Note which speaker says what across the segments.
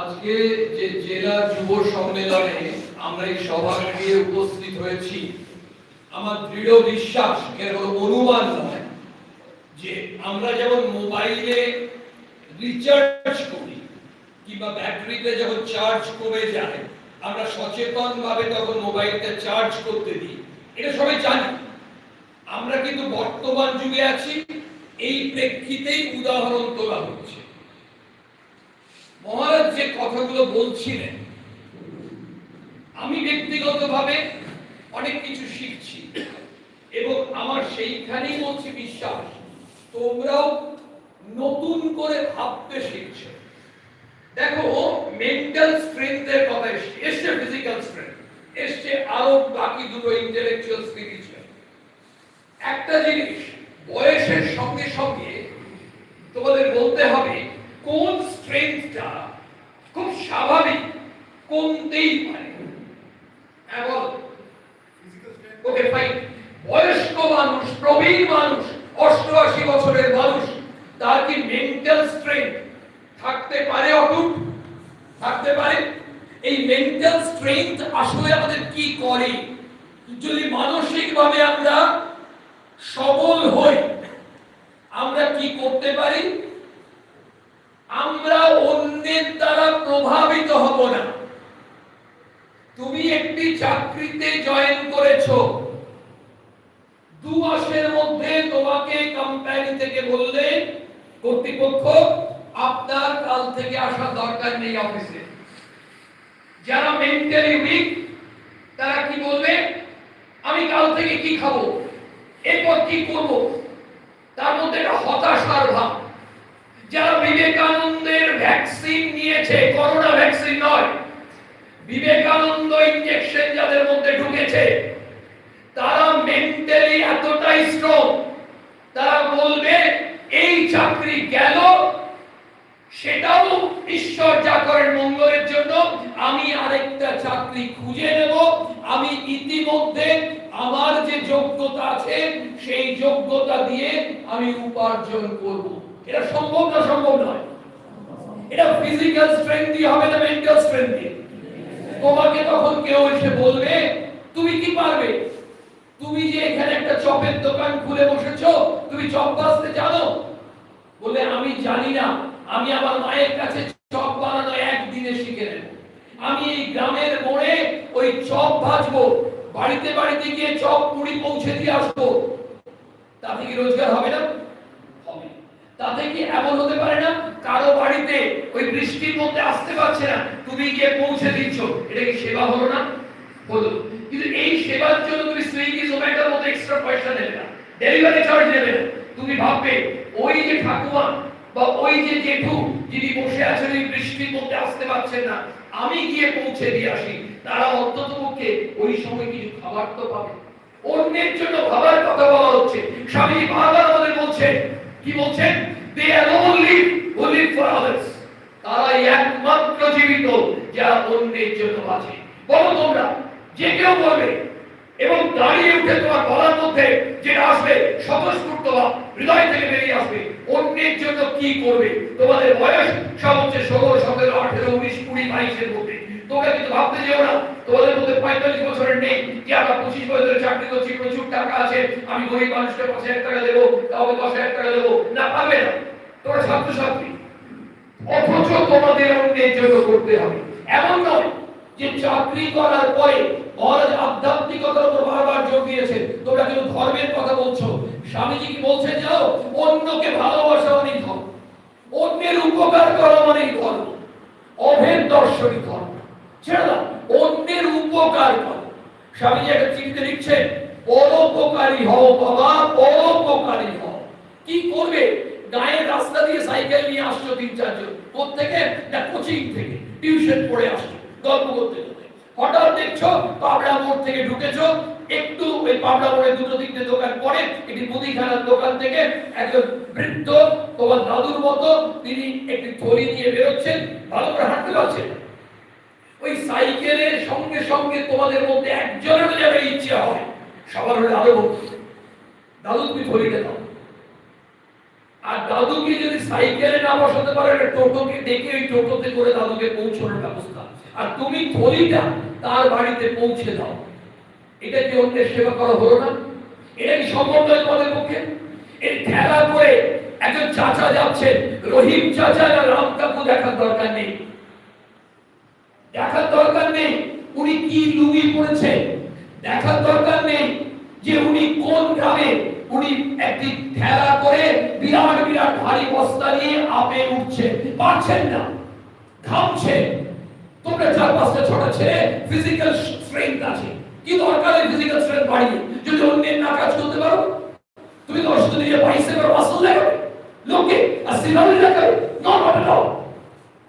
Speaker 1: আজকে যে জেলা যুব সম্মেলনে আমরা এই সভাগৃহে উপস্থিত হয়েছি, আমার দৃঢ় বিশ্বাস এর অনুমান নয়, যে আমরা যেমন মোবাইলে রিচার্জ করি কিংবা ব্যাটারিতে যখন চার্জ কমে যায়, আমরা সচেতন ভাবে তখন মোবাইলটা চার্জ করতে দিই। এটা সবাই জানি। আমরা কিন্তু বর্তমান যুগে আছি, এই প্রেক্ষিতেই উদাহরণ তোলা হচ্ছে। যে কথাগুলো বলছিলেন, আমি ব্যক্তিগতভাবে অনেক কিছু শিখছি এবং আমার সেইখানেই বলছি বিশ্বাস, তোমরাও নতুন করে ভাবতে শিখছো। দেখো মেন্টাল স্ট্রেংথের কথা এসছে ফিজিক্যাল স্ট্রেংথ এসছে আরও বাকি দুটো ইন্টেলেকচুয়াল স্পিরিচুয়াল একটা জিনিস, বয়সের সঙ্গে সঙ্গে তোমাদের বলতে হবে, কোন স্ট্রেংথটা খুব স্বাভাবিক, কমতেই পারে। বল ওকে ফাইন বয়স্ক মানুষ, প্রবীণ মানুষ, অষ্টআশি বছরের মানুষ, তার কি মেন্টাল স্ট্রেংথ থাকতে পারে অটুট? থাকতে পারে। এই মেন্টাল স্ট্রেংথ আসলে আমাদের কি করে? যদি মানসিকভাবে আমরা সবল হই, আমরা কি করতে পারি? আমরা অন্যের দ্বারা প্রভাবিত হব না। তুমি একটি চাকরিতে জয়েন করেছ। দু মাসের মধ্যে তোমাকে কোম্পানি থেকে বললে, কর্তৃপক্ষ, আপনার কাল থেকে আসার দরকার নেই অফিসে যারা মেন্টালি উইক তারা কি বলবে? আমি কাল থেকে কি খাব? এরপর কি করব? তার মধ্যে একটা হতাশার ভাব। যারা বিবেকানন্দের ভ্যাকসিন নিয়েছে, করোনা ভ্যাকসিন নয়, বিবেকানন্দ ইনজেকশন যাদের মধ্যে ঢুকেছে, তারা মেন্টালি এতটাই স্ট্রং তারা বলবে, এই চাকরি গেল, সেটাও ঈশ্বর যা করেন মঙ্গলের জন্য, আমি আরেকটা চাকরি খুঁজে নেব, আমি ইতিমধ্যে আমার যে যোগ্যতা আছে, সেই যোগ্যতা দিয়ে আমি উপার্জন করব। এটা সম্ভব না সম্ভব নয়। এটা ফিজিক্যাল স্ট্রেংথ দিয়ে হবে না মেন্টাল স্ট্রেংথ দিয়ে। তোমাকে তখন কেউ এসে বলবে, তুমি কি পারবে? তুমি যে এখানে একটা চপের দোকান খুলে বসেছো, তুমি চপ ভাজতে জানো? বলে, আমি জানি না। আমি আমার মায়ের কাছে চপ বানানো একদিনে শিখে নেব। আমি এই গ্রামের মোড়ে ওই চপ ভাজবো। বাড়িতে বাড়িতে গিয়ে চপ মুড়ি পৌঁছে দিয়ে আসব। তাতে কি রোজগার হবে না? তাতে কি এমন হতে পারে না? কারও বাড়িতে ওই বৃষ্টির মধ্যে আসতে পারছে না। তুমি গিয়ে পৌঁছে দিচ্ছ। এটা কি সেবা হলো না? হলো। কিন্তু এই সেবার জন্য তুমি সুইগি, জোম্যাটোর মতো এক্সট্রা পয়সা নেবে না। ডেলিভারি চার্জ নেবে না। তুমি ভাববে, ওই যে ঠাকুমা বা ওই যে জেঠু, যিনি বসে আছেন ওই বৃষ্টির মধ্যে আসতে পারছেন না, আমি গিয়ে পৌঁছে দিয়ে আসি। তারা অন্তত পক্ষে ওই সময় কিছু খাবার তো পাবে। অন্যের জন্য খাবার কথা বলা হচ্ছে। স্বামী বারবার আমাদের বলছেন কি বলছেন? দে কেউ বলবে, এবং দাঁড়িয়ে উঠে তোমার গলার মধ্যে যেটা আসবে স্বতঃস্ফূর্ত বা হৃদয় থেকে আসবে, অন্যের জন্য কি করবে? তোমাদের বয়স সব হচ্ছে ষোলো, সতেরো, আঠেরো, উনিশ, কুড়ি, বাইশের মধ্যে। তোমরা কিন্তু ভাবতে যেও না, তোমাদের মধ্যে পঁয়তাল্লিশ বছরের নেই আমরা পঁচিশ বছরের চাকরি করছি প্রচুর টাকা আছে, আমি গরিব মানুষকে পাঁচ হাজার টাকা দেবো, কাউকে দশ হাজার টাকা দেবো, না পাবে না। তোমরা অথচ তোমাদের অন্যের জন্য করতে হবে। এমন নয় যে চাকরি করার পরে আধ্যাত্মিকতার উপর বারবার জোর দিয়েছেন তোমরা কিন্তু ধর্মের কথা বলছো। স্বামীজি কি বলছেন যাও অন্যকে ভালোবাসা মানেই ধর্ম। অন্যের উপকার করা মানেই ধর্ম। অভেদ দর্শনই ধর্ম। অন্যের উপকার করো। স্বামীজি একটা চিঠিতে লিখছেন, পরোপকারী হও বাবা, পরোপকারী হও। কি করবে? গায়ের রাস্তা দিয়ে সাইকেল নিয়ে আসছো তিন চারজন। কোথেকে না কোচিং থেকে। টিউশন পড়ে আসছো। গল্প করতে করতে। হঠাৎ দেখছ পাবড়া মোড় থেকে ঢুকেছো। একটু ওই পাবড়া মোড়ে দুটো তিনটে দোকান পরে একটি মুদিখানার দোকান থেকে একজন বৃদ্ধ তোমার দাদুর মতো, তিনি একটি থলি নিয়ে বেরোচ্ছেন, ভালো করে হাঁটতে পারছেন। ওই সাইকেলের সঙ্গে সঙ্গে তোমাদের মধ্যে একজনের যাবে ইচ্ছে হয়। সবার হলে আরও দাদু তুমি থলিটা দাও। আর দাদুকে যদি সাইকেলে না বসাতে পারে টোটোকে ডেকে ওই টোটোতে করে দাদুকে পৌঁছানোর ব্যবস্থা। আর তুমি থলিটা তার বাড়িতে পৌঁছে দাও। এটা কি অন্যের সেবা করা হলো না? এটা কি সম্ভব নয় তোমাদের পক্ষে? এই ঠেলা করে একজন চাচা যাচ্ছেন। রহিম চাচা না রাম কাকু দেখার দরকার নেই। দেখার দরকার নেই উনি কি লুঙ্গি পড়েছে দেখার দরকার নেই যে উনি কোন গ্রামে উনি একটি ঠেলা করে বিরাট বিরাট ভারী বস্তা নিয়ে আপে উঠছে। পারছেন না। ঘামছে। তোমরা চার পাঁচটা ছোট ছেলে ফিজিক্যাল স্ট্রেংথ আছে। কি দরকার এই ফিজিক্যাল স্ট্রেংথ বাড়িয়ে? যদি অন্যের না কাজ করতে পারো, তুমি তো শুধু নিজের বাইসেপের মাসল লাগাবে। লোকে আর সিনারি লাগাবে নট অল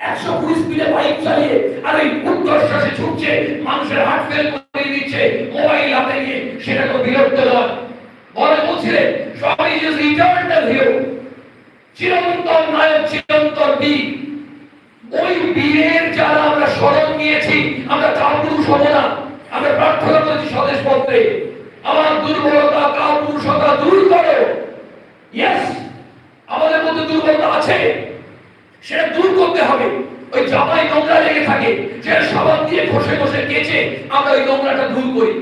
Speaker 1: একশো কুড়ি স্পিডে বাইক চালিয়ে আর ওই উত্তরশ্বাসে ছুটছে, মানুষের হার্ট ফেল করে দিচ্ছে মোবাইল হাতে নিয়ে সেটা তো বিরক্ত নয় বলে বলছিলেন সবাই যে ইটার্নাল হিরো চিরন্তন নায়ক, চিরন্তন বীর। ওই বীরের যারা আমরা স্মরণ নিয়েছি, আমরা কাপুরুষ হব না। আমরা প্রার্থনা করেছি স্বদেশ পত্রে, আমার দুর্বলতা কাপুরুষতা দূর করো। ইয়েস আমাদের মধ্যে দুর্বলতা আছে। সেটা দূর করতে হবে। ওই জামাই নোংরা লেগে থাকে, সেটা সাবান দিয়ে ঘষে ঘষে কেচে আমরা ওই নোংরাটা দূর করি।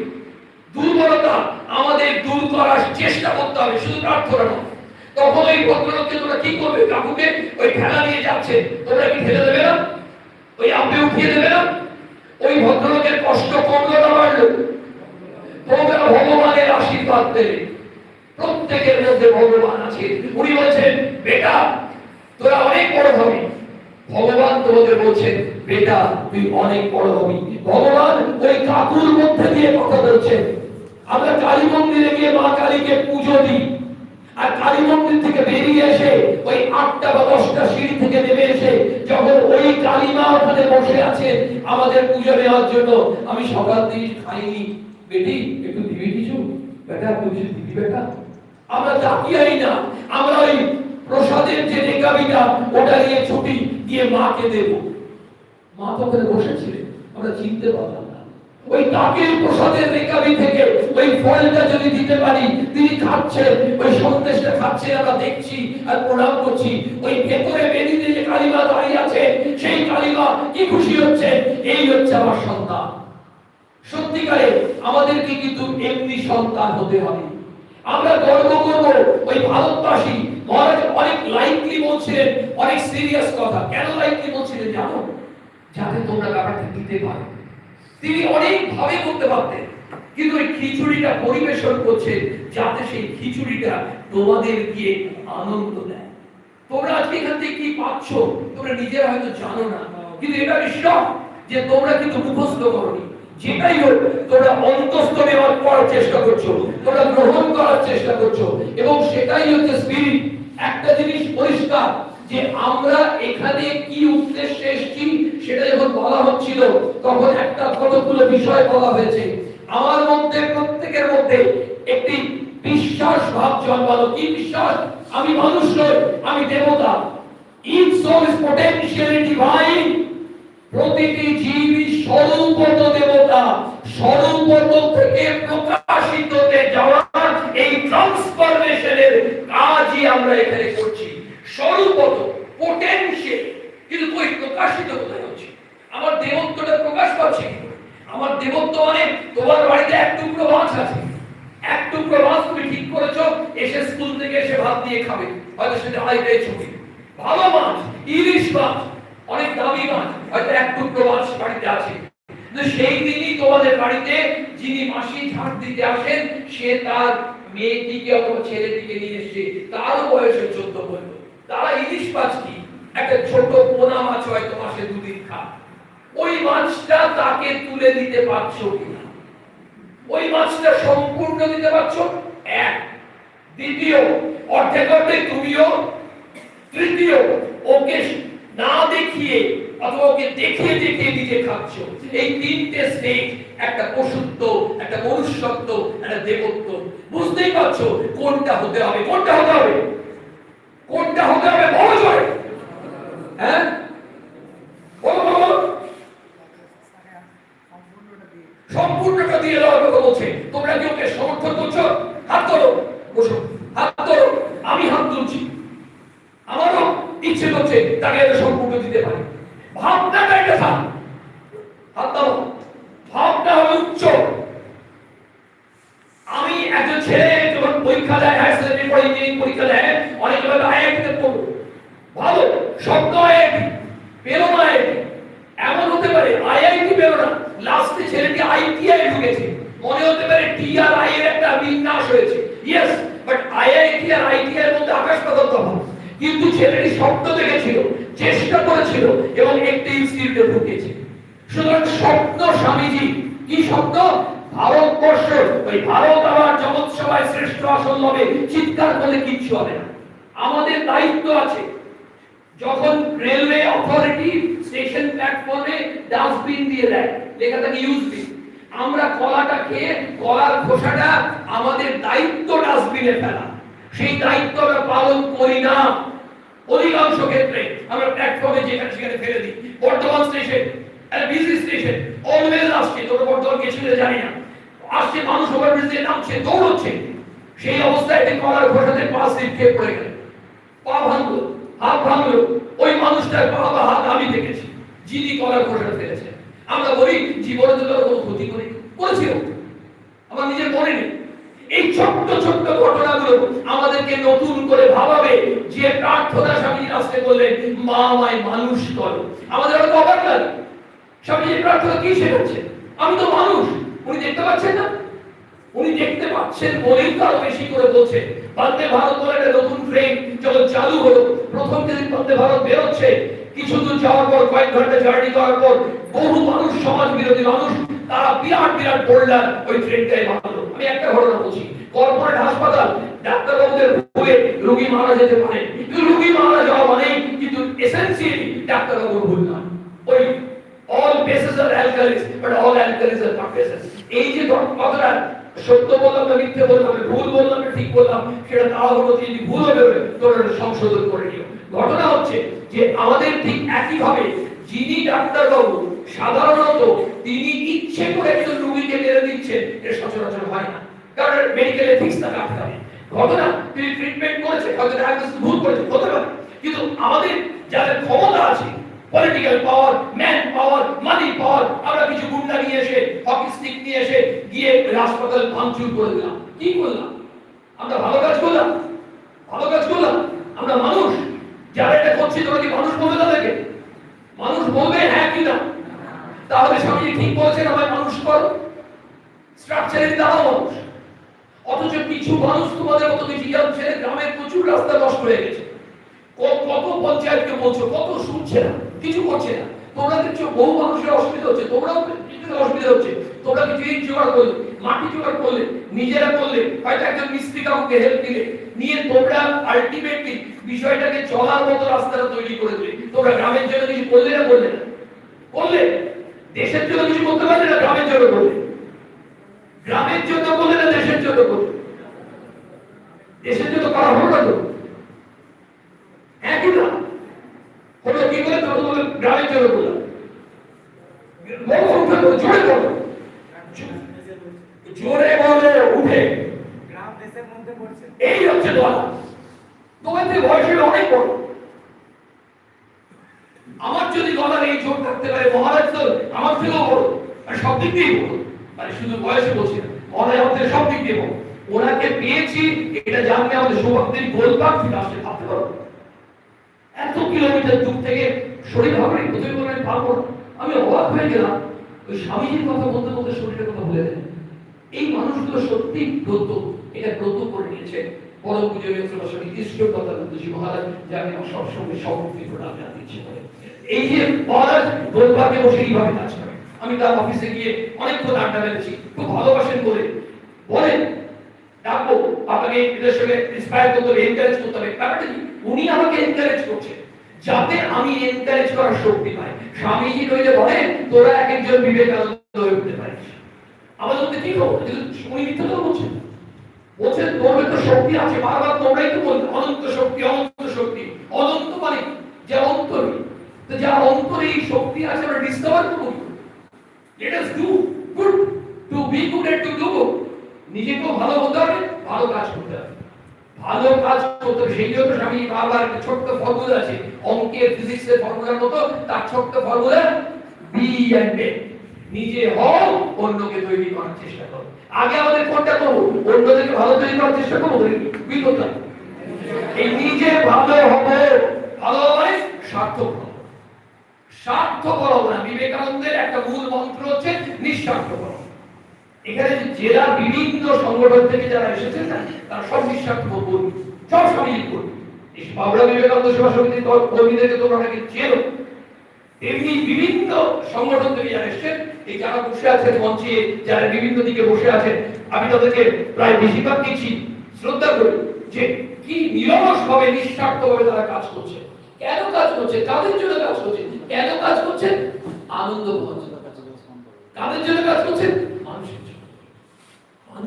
Speaker 1: দুর্বলতা আমাদের দূর করার চেষ্টা করতে হবে, শুধু প্রার্থনা নয়। তখন ওই ভদ্রলোককে তোমরা কি করবে? কাকুকে ওই ঠেলা নিয়ে যাচ্ছে। তোমরা কি ঠেলে দেবে না? ওই আপনি উঠিয়ে দেবে না? ওই ভদ্রলোকের কষ্ট কমলো না বাড়লো। তোমরা ভগবানের আশীর্বাদ দেবে। প্রত্যেকের মধ্যে ভগবান আছে। উনি বলছেন, বেটা তোরা অনেক বড় হবি। ভগবান তোমাদের বলছেন, বেটা, তুই অনেক বড় হবি। ভগবান ওই কাকুর মধ্যে দিয়ে কথা বলছেন আমরা কালী মন্দিরে গিয়ে মা কালীকে পুজো দিই। আর কালী মন্দির থেকে বেরিয়ে এসে ওই আটটা বা দশটা সিঁড়ি থেকে নেমে এসে যখন ওই ওখানে বসে আছে আমাদের পুজো নেওয়ার জন্য, আমি সকাল থেকে খাইনি। বেটি, একটু দিবি কিছু? বেটা কিছু দিবি, বেটা? আমরা তাকিয়াই না। আমরা ওই প্রসাদের যে রেকাবিটা ওটা নিয়ে ছুটি দিয়ে মাকে দেব। মা তো ওখানে বসেছিলেন, আমরা চিনতে পারলাম না। ওই তাকের প্রসাদের রেকাবি থেকে ওই ফলটা যদি দিতে পারি, তিনি খাচ্ছেন, ওই সন্দেশটা খাচ্ছেন আমরা দেখছি আর প্রণাম করছি। ওই ভেতরে বেরিয়ে যে কালিমা দাঁড়িয়ে আছে, সেই কালিমা কি খুশি হচ্ছে? এই হচ্ছে আমার সন্তান। সত্যিকারে আমাদেরকে কিন্তু এমনি সন্তান হতে হবে। আমরা গর্ব করব ওই ভারতবাসী মহারাজ অনেক লাইটলি বলছিলেন, অনেক সিরিয়াস কথা। কেন লাইটলি বলছিলেন জানো? যাতে তোমরা ব্যাপারটা দিতে পারো। তিনি অনেক ভাবে করতে পারতেন। কিন্তু ওই খিচুড়িটা পরিবেশন করছে যাতে সেই খিচুড়িটা তোমাদের গিয়ে আনন্দ দেয়। তোমরা আজকে এখান থেকে কি পাচ্ছ? তোমরা নিজেরা হয়তো জানো না। কিন্তু এটা বিশ্বাস যে তোমরা কিন্তু মুখস্থ করনি। যেটাই হোক, তোমরা অন্তস্থ নেওয়ার করার চেষ্টা করছ। তোমরা গ্রহণ করার চেষ্টা করছ। এবং সেটাই হচ্ছে স্পিরিট একটা জিনিস পরিষ্কার যে আমরা এখানে কি উদ্দেশ্যে এসেছি সেটা যখন বলা হচ্ছিল, তখন একটা কতগুলো বিষয় বলা হয়েছে। আমার মধ্যে, প্রত্যেকের মধ্যে একটি বিশ্বাস ভাব জন্মালো। কি বিশ্বাস? আমি মানুষ নই, আমি দেবতা। Each soul is potentially divine প্রতিটি জীবই স্বরূপত দেবতা। স্বরূপত থেকে প্রকাশিততে যাওয়া এই ট্রান্সফরমেশনের কাজই আমরা এখানে করছি। স্বরূপত পোটেনশিয়াল কিন্তু কই প্রকাশিত কোথায় হচ্ছে? আমার দেবত্বটা প্রকাশ পাচ্ছে আমার দেবত্ব মানে তোমার বাড়িতে এক টুকরো মাছ আছে। এক টুকরো মাছ তুমি ঠিক করেছ, এসে স্কুল থেকে এসে ভাত দিয়ে খাবে। হয়তো সেটা হাইতে ছবি। ভালো মাছ, ইলিশ মাছ, অনেক দামি মাছ, হয়তো এক টুকরো মাছ বাড়িতে আছে। সেই দিনই তোমাদের বাড়িতে যিনি মাসি ঝাড় দিতে আসেন, সে তার মেয়েটিকে অথবা ছেলেটিকে নিয়ে এসছে। তারও বয়সে চোদ্দ পনেরো তারা ইলিশ মাছ কি? একটা ছোট পোনা মাছ হয়তো মাসে দুদিন খা ওই মাছটা তাকে তুলে দিতে পারছ কিনা? ওই মাছটা সম্পূর্ণ দিতে পারছ? এক। দ্বিতীয়, অর্ধেক অর্ধেক তুমিও। তৃতীয়, ওকে না দেখিয়ে অথবা ওকে দেখিয়ে দেখিয়ে নিজে খাচ্ছ। এই তিনটে স্টেজ একটা পশুত্ব, একটা মনুষ্যত্ব, একটা দেবত্ব। বুঝতেই পারছ কোনটা হতে হবে, কোনটা হতে হবে? কোনটা হতে হবে? বড় জয় হ্যাঁ? সম্পূর্ণটা দিয়ে দেওয়ার কথা বলছে। তোমরা কি ওকে সমর্থন করছ হাত তোলো বসো হাত তোলো আমি হাত তুলছি ইঞ্জিনিয়ারিং পরীক্ষা দেয় অনেকে বলে আইআইটিতে পড়ব ভালো শব্দ আইআইটি পেরো না আইআইটি এমন হতে পারে আইআইটি পেরো না লাস্টে ছেলেটি আইটিআই ঢুকেছে মনে হতে পারে টিআরআই এর একটা বিন্যাস হয়েছে ইয়েস বাট আইআইটি আর আইটিআই এর মধ্যে আকাশ পাতাল তফাৎ কিন্তু ছেলেটি শব্দ দেখেছিল, চেষ্টা করেছিল এবং একটি ইনস্টিটিউটে ঢুকেছে সুতরাং স্বপ্ন স্বামীজি, কি স্বপ্ন? ভারতবর্ষ, ওই ভারত আমার জগৎ সভায় শ্রেষ্ঠ আসন হবে চিৎকার করলে কিচ্ছু হবে না। আমাদের দায়িত্ব আছে। যখন রেলওয়ে অথরিটি স্টেশন প্ল্যাটফর্মে ডাস্টবিন দিয়ে দেয়, লেখা থাকে ইউজ বিন আমরা কলাটা খেয়ে, কলার খোসাটা আমাদের দায়িত্ব ডাস্টবিনে ফেলা। সেই দায়িত্ব আমরা পালন করি না। অধিকাংশ ক্ষেত্রে আমরা প্ল্যাটফর্মে যেখানে সেখানে ফেলে দিই। বর্তমান স্টেশন একটা বিজি স্টেশন অলওয়েজ আসছে। তোর বর্তমান গেছিল জানি না। আসছে মানুষ ওভারব্রিজ দিয়ে নামছে, দৌড়চ্ছে। সেই অবস্থায় একটি কলার ঘোষাতে পা স্লিপ খেয়ে পড়ে গেল। পা ভাঙলো, হাত ভাঙলো, ওই মানুষটার পা বা হাত আমি দেখেছি, যিনি কলার ঘোষণা ফেলেছে। আমরা বলি, জীবনে তো কোনো ক্ষতি করি করেছি আমার নিজের মনে নেই। এই ছোট্ট ছোট্ট ঘটনাগুলো আমাদেরকে নতুন করে ভাবাবে যে প্রার্থনা স্বামী রাস্তে করলেন মা আমায় মানুষ করো আমাদের অনেক অবাক লাগে। স্বামীজি প্রার্থনা কি শেখাচ্ছে আমি তো মানুষ, উনি দেখতে পাচ্ছেন না। উনি দেখতে পাচ্ছেন বলেই তো আরও বেশি করে বলছেন বন্দে ভারত বলে একটা নতুন ট্রেন যখন চালু হলো, প্রথম যেদিন বন্দে ভারত বেরোচ্ছে কিছু দূর যাওয়ার পর, কয়েক ঘণ্টা জার্নি করার পর, বহু মানুষ সমাজ বিরোধী মানুষ, তারা বিরাট বিরাট বোল্ডার ওই ট্রেনটায় মারলো। আমি একটা ঘটনা বলছি। কর্পোরেট হাসপাতাল, ডাক্তারবাবুদের ভুলে রোগী মারা যেতে পারে। কিন্তু রোগী মারা যাওয়া মানে কিন্তু এসেন্সিয়ালি ডাক্তারবাবুর ভুল নয়। ওই all bases are alkalis, but all alkalis are not bases এই যে কথাটা সত্য বললাম না, মিথ্যে বললাম ভুল বললাম ঠিক বললাম, সেটা তাও হলো যদি ভুল হবে তোমরা সংশোধন করে নিও। ঘটনা হচ্ছে যে আমাদের ঠিক একই ভাবে যিনি ডাক্তার বাবু সাধারণত তিনি ইচ্ছে করে একজন রোগীকে মেরে দিচ্ছেন এটা সচরাচর হয় না। কারণ মেডিকেল এথিক্স তাকে আটকাবে ঘটনা, তিনি ট্রিটমেন্ট করেছে, হয়তো ডায়াগনোসিস ভুল করেছে, হতে পারে। কিন্তু আমাদের যাদের ক্ষমতা আছে পলিটিক্যাল পাওয়ার ম্যান পাওয়ার মানি পাওয়ার আমরা কিছু গুন্ডা নিয়ে এসে হকি স্টিক নিয়ে এসে গিয়ে হাসপাতাল ভাঙচুর করে দিলাম। কি করলাম? আমরা ভালো কাজ করলাম? ভালো কাজ করলাম? আমরা মানুষ। যারা এটা করছি তোরা কি মানুষ বলবে তাদেরকে? মানুষ বলবে হ্যাঁ কি না? তাহলে স্বামীজি ঠিক বলেছেন, আমায় মানুষ করো। স্ট্রাকচারে মানুষ। অথচ কিছু মানুষ তোমাদের মতো কিছু ইয়াং ছেলে গ্রামের প্রচুর রাস্তা নষ্ট হয়ে গেছে। কত পঞ্চায়েতকে বলছো, কত শুনছে না, কিছু করছে না। তোমরা দেখছ বহু মানুষের অসুবিধা হচ্ছে, তোমরাও অসুবিধা হচ্ছে। তোমরা কিছু এই জোগাড় করলে, মাটি জোগাড় করলে, নিজেরা করলে, হয়তো একজন মিস্ত্রি কাউকে হেল্প দিলে নিয়ে তোমরা আলটিমেটলি বিষয়টাকে চলার মতো রাস্তাটা তৈরি করে দিলে। তোমরা গ্রামের জন্য কিছু করলে না করলে না? করলে? দেশের জন্য কিছু করতে পারলে না, গ্রামের জন্য করলে গ্রামের জন্য করলে না, দেশের জন্য করলে দেশের জন্য করা হলো না তো একই না হলো কি করে তখন বলে গ্রামের জন্য বললাম বড় উঠে বলো, জোরে বলো জোরে বলো উঠে
Speaker 2: গ্রাম দেশের মধ্যে পড়ছে
Speaker 1: এই হচ্ছে দল তোমাদের বয়সে অনেক বড় আমার যদি গলার এই জোর থাকতে পারে মহারাজ তো আমার থেকেও বড় আর সব দিক দিয়েই বড় মানে শুধু বয়সে বলছি না মহারাজ আমাদের সব দিক দিয়ে বড় ওনাকে পেয়েছি এটা জানলে আমাদের সৌভাগ্যের গোলবাগ ফিরে আসতে ভাবতে পারব এত কিলোমিটার দূর থেকে শরীর ভাবে প্রথমে বলে আমি পারব আমি অবাক হয়ে গেলাম, ওই স্বামীজির কথা বলতে বলতে শরীরের কথা ভুলে গেলেন এই মানুষগুলো সত্যি ব্রত এটা ব্রত করে নিয়েছে। পরম মহারাজ, যে আমি আমার সবসময় সমর্থিত করে। এই যে বসে এইভাবে কাজ করে, আমি তার অফিসে গিয়ে অনেকক্ষণ আড্ডা মেরেছি, খুব ভালোবাসেন বলে। বলেন, ডাকবো, আপনাকে এদের সঙ্গে ইন্সপায়ার করতে হবে এনকারেজ করতে হবে। ব্যাপারটা উনি আমাকে এনকারেজ করছে যাতে আমি এনকারেজ করার শক্তি পাই। স্বামীজি নইলে বলে তোরা এক একজন বিবেকানন্দ হয়ে উঠতে পারিস। আমাদের মধ্যে কি খবর? উনি মিথ্যা কথা বলছেন। বলছেন, তোর ভেতর শক্তি আছে, বারবার তোমরাই তো বলছো অনন্ত শক্তি অনন্ত শক্তি, অনন্ত মানে যে অন্তরে তো যা অন্তরে এই শক্তি আছে, আমরা ডিসকভার করব let us do good to be good and to do নিজেকেও ভালো হতে হবে, ভালো কাজ করতে হবে। ভালো কাজ করতে হবে সেই জন্য আমি বাবার ছোট্ট ফর্মুলা আছে। অঙ্কের ফিজিক্সের ফর্মুলার মতো তার ছোট্ট ফর্মুলা বি এন্ড এ নিজে হও, অন্যকে তৈরি করার চেষ্টা করো। আগে আমাদের কোনটা করব? অন্যদেরকে ভালো তৈরি করার চেষ্টা করব বিল করতে হবে এই নিজে ভালো হবে ভালো মানে স্বার্থপর স্বার্থপর না। বিবেকানন্দের একটা মূল মন্ত্র হচ্ছে নিঃস্বার্থপর এখানে জেলা বিভিন্ন সংগঠন থেকে যারা এসেছেন না তারা সব নিঃস্বার্থপর কর্মী, সব সামিল কর্মী। বিবেকানন্দ সেবা সমিতির কর্মীদেরকে তোমরা নাকি চেনো। এমনি বিভিন্ন সংগঠন থেকে যারা এসেছেন, এই যারা বসে আছেন মঞ্চে, যারা বিভিন্ন দিকে বসে আছেন, আমি তাদেরকে প্রায় বেশিরভাগ কিছু শ্রদ্ধা করি যে কি নিরলস ভাবে নিঃস্বার্থ ভাবে তারা কাজ করছে। কেন কাজ করছে? কাদের জন্য কাজ করছে? কেন কাজ করছে? আনন্দ করছে। কাদের জন্য কাজ করছে?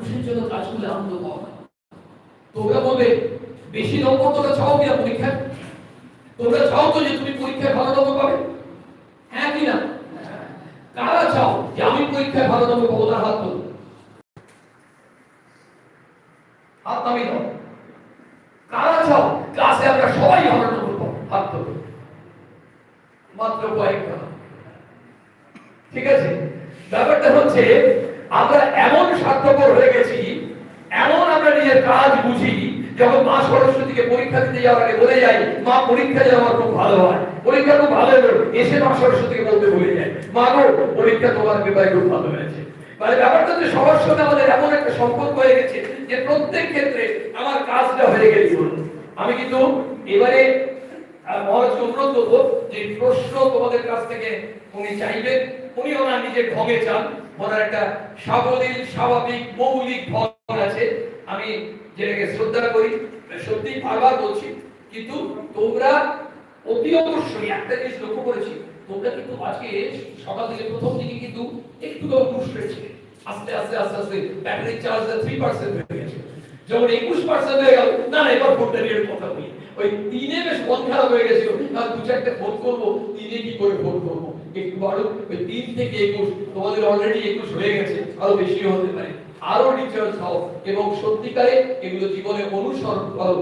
Speaker 1: মানুষের জন্য কাজ করলে আনন্দ পাওয়া। তোমরা বলবে, বেশি নম্বর তোমরা চাও কিনা পরীক্ষায়? তোমরা চাও তো যে তুমি পরীক্ষায় ভালো নম্বর পাবে? হ্যাঁ কি না? কারা চাও যে আমি পরীক্ষায় ভালো নম্বর পাবো? তার হাত তুলো হাত নামি দাও কারা চাও ক্লাসে আমরা সবাই ভালো নম্বর পাবো? হাত তুলো মাত্র কয়েকটা। ঠিক আছে? ব্যাপারটা হচ্ছে আমরা এমন স্বার্থপর হয়ে গেছি, এমন আমরা নিজের কাজ বুঝি, যখন মা সরস্বতীকে পরীক্ষা দিতে যাওয়ার আগে বলে যাই মা, পরীক্ষা যেন আমার খুব ভালো হয়। পরীক্ষা খুব ভালো হলো, এসে মা সরস্বতীকে বলতে বলে যায়, মা গো, পরীক্ষা তোমার কৃপায় খুব ভালো হয়েছে। মানে ব্যাপারটা হচ্ছে, সবার সাথে আমাদের এমন একটা সম্পর্ক হয়ে গেছে যে প্রত্যেক ক্ষেত্রে আমার কাজটা হয়ে গেছে আমি কিন্তু এবারে মহারাজকে অনুরোধ করব যে প্রশ্ন তোমাদের কাছ থেকে উনি চাইবেন উনি ওনার নিজের ঢঙে চান ওনার একটা সাবলীল, স্বাভাবিক, মৌলিক ঢং আছে। আমি যেটাকে শ্রদ্ধা করি সত্যি বারবার বলছি, কিন্তু তোমরা অতি অবশ্যই একটা জিনিস লক্ষ্য করেছি, তোমরা কিন্তু আজকে সকাল থেকে প্রথম দিকে কিন্তু একটু তো পুশ হয়েছে আস্তে আস্তে আস্তে আস্তে ব্যাটারি চার্জটা থ্রি পার্সেন্ট হয়ে গেছে। যখন একুশ পার্সেন্ট হয়ে গেল, না না, এবার ভোটটা নিয়ে কথা বলি। ওই তিনে বেশ মন খারাপ হয়ে গেছিল দু চারটে ভোট করব, তিনে কি করে ভোট করব? একটু আরও ওই তিন থেকে একুশ, তোমাদের অলরেডি একুশ হয়ে গেছে, আরও বেশি হতে পারে। আরও রিচার্জ হও, এবং সত্যিকারে এগুলো জীবনে অনুসরণ করো।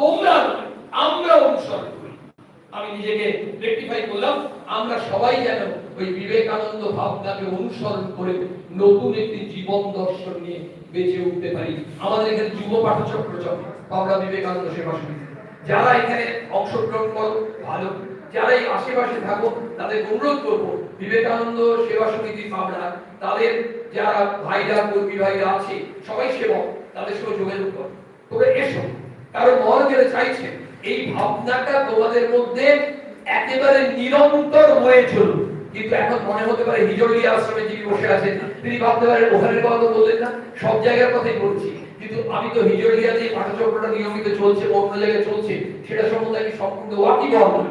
Speaker 1: তোমরা আমরা অনুসরণ করি। আমি নিজেকে রেকটিফাই করলাম, আমরা সবাই যেন ওই বিবেকানন্দ ভাবনাকে অনুসরণ করে নতুন একটি জীবন দর্শন নিয়ে বেঁচে উঠতে পারি। আমাদের এখানে যুব পাঠচক্র চলে আমরা বিবেকানন্দ সেবা সমিতি যারা এখানে অংশগ্রহণ করো, ভালো। যারা এই আশেপাশে থাকো তাদের অনুরোধ করব, বিবেকানন্দ সেবা সমিতি পাবনা তাদের যারা ভাইরা, কর্মী ভাইরা আছে, সবাই সেবক, তাদের সঙ্গে যোগাযোগ করো। তোমরা এসো, কারণ মহারাজ যেটা চাইছে, এই ভাবনাটা তোমাদের মধ্যে একেবারে নিরন্তর হয়ে চলুক। কিন্তু এখন মনে হতে পারে হিজড়ি আশ্রমে যিনি বসে আছেন, তিনি ভাবতে পারেন ওখানের কথা তো বললেন না, সব জায়গার কথাই বলছি। কিন্তু আমি তো হিজড়িয়াতে পাঠচক্রটা নিয়মিত চলছে, অন্য জায়গায় চলছে, সেটা সম্বন্ধে আমি সম্পূর্ণ ওয়াকি সুতরাং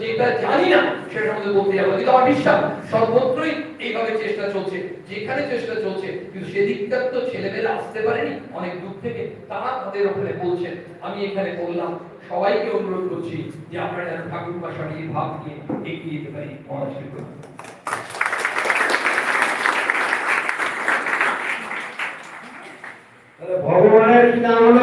Speaker 1: যেটা জানি না, সেটা সম্বন্ধে বলতে যাব। কিন্তু আমার বিশ্বাস, সর্বত্রই এইভাবে চেষ্টা চলছে। যেখানে চেষ্টা চলছে, কিন্তু তো ছেলেমেয়েরা আসতে পারেনি, অনেক দূর থেকে তাদের ওখানে বলছেন, আমি এখানে বললাম, সবাইকে অনুরোধ করছি যে আমরা যেন ঠাকুর ভাষা নিয়ে ভাব নিয়ে এগিয়ে যেতে পারি
Speaker 3: ভগবানের নাম হলো?